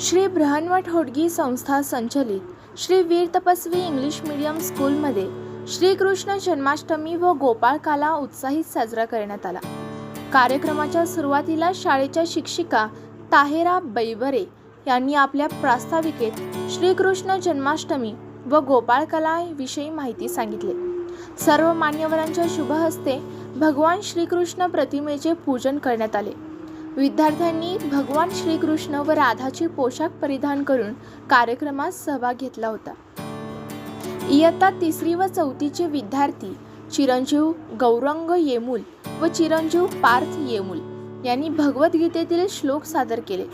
श्री बृहन्मठ होडगी संस्था संचलित. श्री वीर तपस्वी इंग्लिश मीडियम स्कूलमध्ये श्रीकृष्ण जन्माष्टमी व गोपाळकाला उत्साहित साजरा करण्यात आला. कार्यक्रमाच्या सुरुवातीला शाळेच्या शिक्षिका ताहेरा बैबरे यांनी आपल्या प्रास्ताविकेत श्रीकृष्ण जन्माष्टमी व गोपाळकला विषयी माहिती सांगितली. सर्व मान्यवरांच्या शुभहस्ते भगवान श्रीकृष्ण प्रतिमेचे पूजन करण्यात आले. विद्यार्थ्यांनी भगवान श्रीकृष्ण व राधाचे पोशाख परिधान करून कार्यक्रमात सहभाग घेतला होता. इयत्ता तिसरी व चौथीचे विद्यार्थी चिरंजीव गौरंग येमूल व चिरंजीव पार्थ येमूल यांनी भगवद्गीतेतील श्लोक सादर केले.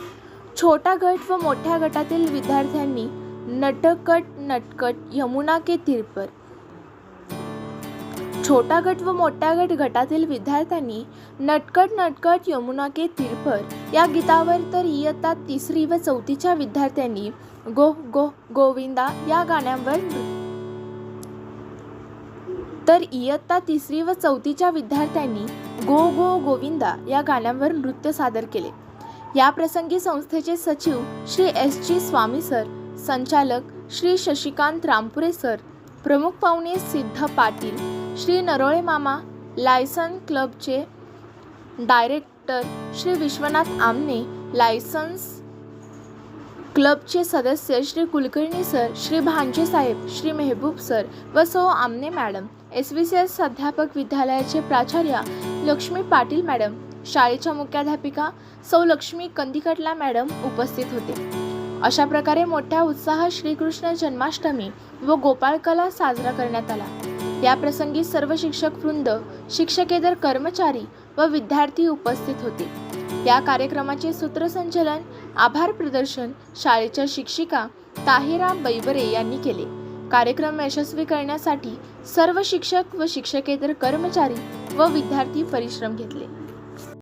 छोटा गट व मोठ्या गटातील विद्यार्थ्यांनी नटकट नटकट यमुना के तिरपर छोटा गट व मोठ्या गट गटातील विद्यार्थ्यांनी नटकट नटकट यमुना के तिरपर या गीतावर तर इयत्ता तिसरी व चौथीच्या विद्यार्थ्यांनी गो गो गोविंदा या गाण्यावर तर इयत्ता तिसरी व चौथीच्या विद्यार्थ्यांनी गो गो गोविंदा या गाण्यावर नृत्य सादर केले. या प्रसंगी संस्थेचे सचिव Shri S G Swami sir संचालक श्री शशिकांत रामपुरे सर प्रमुख पाहुणे सिद्ध पाटील श्री नरोळे मामा लायसन क्लबचे डायरेक्टर श्री विश्वनाथ आमने लायसन्स क्लबचे सदस्य श्री कुलकर्णी सर श्री भांजे साहेब श्री मेहबूब सर व सौ Aamne madam S V C S अध्यापक विद्यालयाचे प्राचार्य लक्ष्मी पाटील मॅडम शाळेच्या मुख्याध्यापिका सौ लक्ष्मी कंदिकटला मॅडम उपस्थित होते. अशा प्रकारे मोठ्या उत्साहात श्रीकृष्ण जन्माष्टमी व गोपाळकला साजरा करण्यात आला. या प्रसंगी सर्व शिक्षक वृंद शिक्षकेतर कर्मचारी व विद्यार्थी उपस्थित होते. या कार्यक्रमाचे सूत्रसंचलन आभार प्रदर्शन शाळेच्या शिक्षिका ताहिरा बैबरे यांनी केले. कार्यक्रम यशस्वी करण्यासाठी सर्व शिक्षक व शिक्षकेतर कर्मचारी व विद्यार्थी परिश्रम घेतले.